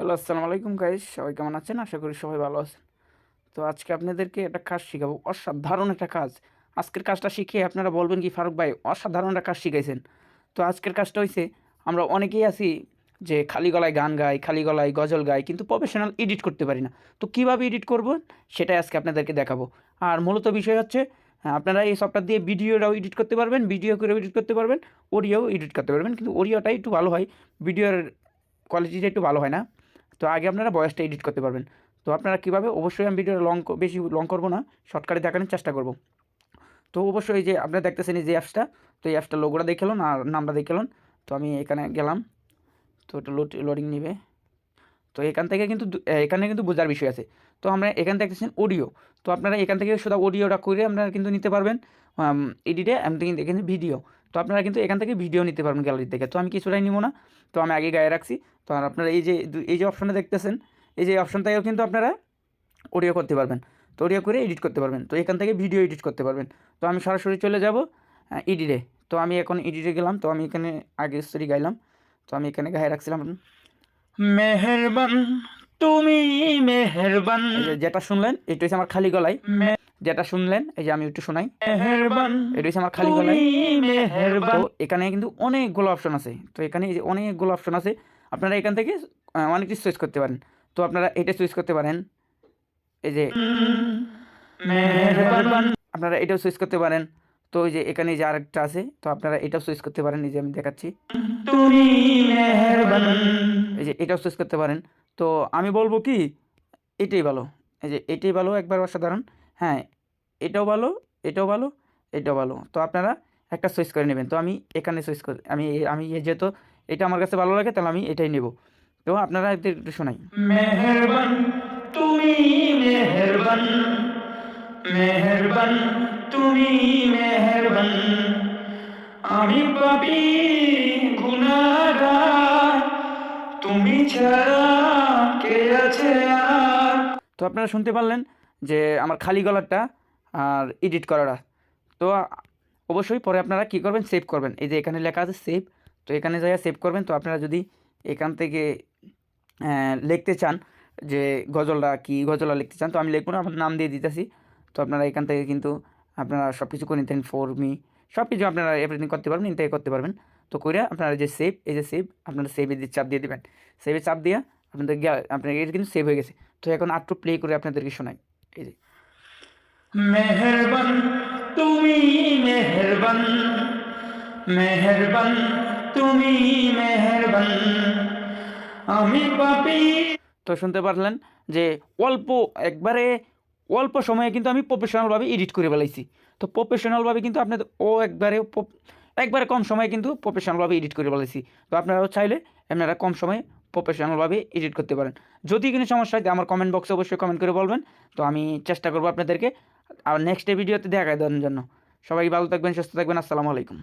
Hello আসসালামু আলাইকুম guys সবাই কেমন আছেন? আশা করি সবাই ভালো আছেন। তো আজকে আপনাদেরকে একটা কাজ শেখাবো। অসাধারণ একটা কাজ। আজকের কাজটা শিখে আপনারা বলবেন কি ফারুক ভাই অসাধারণ একটা কাজ শিখাইছেন। তো আজকের কাজটা হয়েছে আমরা অনেকেই আছি যে খালি গলায় গান গাই খালি গলায় গজল গাই কিন্তু প্রফেশনাল এডিট করতে পারি না। তো কীভাবে এডিট করব? সেটাই আজকে আপনাদেরকে দেখাবো। আর মূলত বিষয় হচ্ছে হ্যাঁ, আপনারা এই সফটওয়্যার দিয়ে ভিডিওটাও এডিট করতে পারবেন ভিডিও করে এডিট করতে পারবেন অডিও এডিট করতে পারবেন কিন্তু অডিওটাই একটু ভালো হয় ভিডিওর কোয়ালিটিটা একটু ভালো হয় না। তো আগে আপনারা বয়সটা এডিট করতে পারবেন। তো আপনারা কীভাবে? অবশ্যই আমি ভিডিওটা লং বেশি লং করব না শর্টকাটে দেখানোর চেষ্টা করব। তো অবশ্যই যে আপনারা দেখতেছেন এই যে অ্যাপসটা তো এই অ্যাপসটা লোগোটা দেখে আর নামটা দেখে লন। তো আমি এখানে গেলাম, তো একটু লোড লোডিং নিবে। তো এখান থেকে কিন্তু এখানে কিন্তু বোঝার বিষয় আছে। তো আমরা এখান থেকে দেখতেছেন অডিও তো আপনারা এখান থেকে শুধু অডিওটা করে আপনারা কিন্তু নিতে পারবেন এডিটে আমি কিন্তু এখানে ভিডিও তো আপনারা কিন্তু এখান থেকে ভিডিও নিতে পারবেন গ্যালারি থেকে। তো আমি কিছুটাই নিব না। তো আমি আগে গায়ে রাখছি। তো আর আপনারা এই যে এই যে অপশনটা দেখতেছেন এই যে অপশন থেকেও কিন্তু আপনারা অডিও করতে পারবেন। তো অডিও করে এডিট করতে পারবেন। তো এখান থেকে ভিডিও এডিট করতে পারবেন। তো আমি সরাসরি চলে যাব এডিটে তো আমি এখন এডিটে গেলাম। তো আমি এখানে আগে স্টোরি গাইলাম। তো আমি এখানে গায়ে রাখছিলাম মেহেরবান তুমি মেহেরবান। যেটা শুনলেন এটা হচ্ছে আমার খালি গলায়। যেটা শুনলেন এই যে আমি একটু শোনাই। এটা হচ্ছে আমার খালি গলায়। তো এখানে কিন্তু অনেকগুলো অপশন আছে। তো এখানে এই যে অনেকগুলো অপশন আছে। আপনারা এখান থেকে অনেক কিছু চয়েস করতে পারেন। তো আপনারা এটা চয়েস করতে পারেন। এই যে আপনারা এটাও চয়েস করতে পারেন। তো এই যে এখানে যে আরেকটা আছে তো আপনারা এটাও চয়েস করতে পারেন। এই যে আমি দেখাচ্ছি। এই যে এটাও চয়েস করতে পারেন। তো আমি বলব কি এটাই ভালো। এই যে এটাই ভালো একবার অসাধারণ। হ্যাঁ এটাও ভালো এটাও ভালো এটাও ভালো। তো আপনারা একটা চয়েস করে নেবেন। তো আমি এখানে চয়েস করি আমি আমি যেহেতু এটা আমার কাছে ভালো লাগে তাহলে আমি এটাই নেব। তো আপনারা একটু শোনাই। মেহেরবান তুমি মেহেরবান মেহেরবান তুমি মেহেরবান। আমি পাপি গুনাহগার তুমি ছাড়া কে আছে আর? তো আপনারা শুনতে পারলেন যে আমার খালি গলারটা আর এডিট করাটা তো অবশ্যই পরে আপনারা কী করবেন সেভ করবেন। এই যে এখানে লেখা আছে সেভ তো এখানে যাইয়া সেভ করবেন। তো আপনারা যদি এখান থেকে লিখতে চান যে গজলটা কি গজলটা লিখতে চান, তো আমি লিখব না, আমার নাম দিয়ে দিতেছি। তো আপনারা এখান থেকে কিন্তু আপনারা সব কিছু করে নিতেন ফর মি সব কিছু আপনারা এভরিথিং করতে পারবেন ইন থেকে করতে পারবেন। তো করে আপনারা যে সেভ এই যে সেভ আপনারা সেভে দিয়ে চাপ দিয়ে দেবেন। সেভে চাপ দিয়ে আপনাদের আপনার এটা কিন্তু সেভ হয়ে গেছে। তো এখন আটটু প্লে করে আপনাদেরকে শোনাই। এই যে। মেহেরবান তুমি মেহেরবান মেহেরবান তুমি মেহেরবান। আমি পাপি। তো শুনতে পারলেন যে অল্প একবারে অল্প সময়ে কিন্তু আমি প্রফেশনালভাবে এডিট করে ফেলাইছি। তো প্রফেশনালভাবে কিন্তু আপনাদের ও একবারে একবারে কম সময়ে কিন্তু প্রফেশনালভাবে এডিট করে ফেলাইছি। তো আপনারাও চাইলে আপনারা কম সময়ে প্রফেশনালভাবে এডিট করতে পারেন। যদি কোনো সমস্যা হয়, আমার কমেন্ট বক্সে অবশ্যই কমেন্ট করে বলবেন। তো আমি চেষ্টা করব আপনাদেরকে, আর নেক্সট ভিডিওতে দেখা দেওয়ার জন্য সবাই ভালো থাকবেন, সুস্থ থাকবেন, আসসালামু আলাইকুম।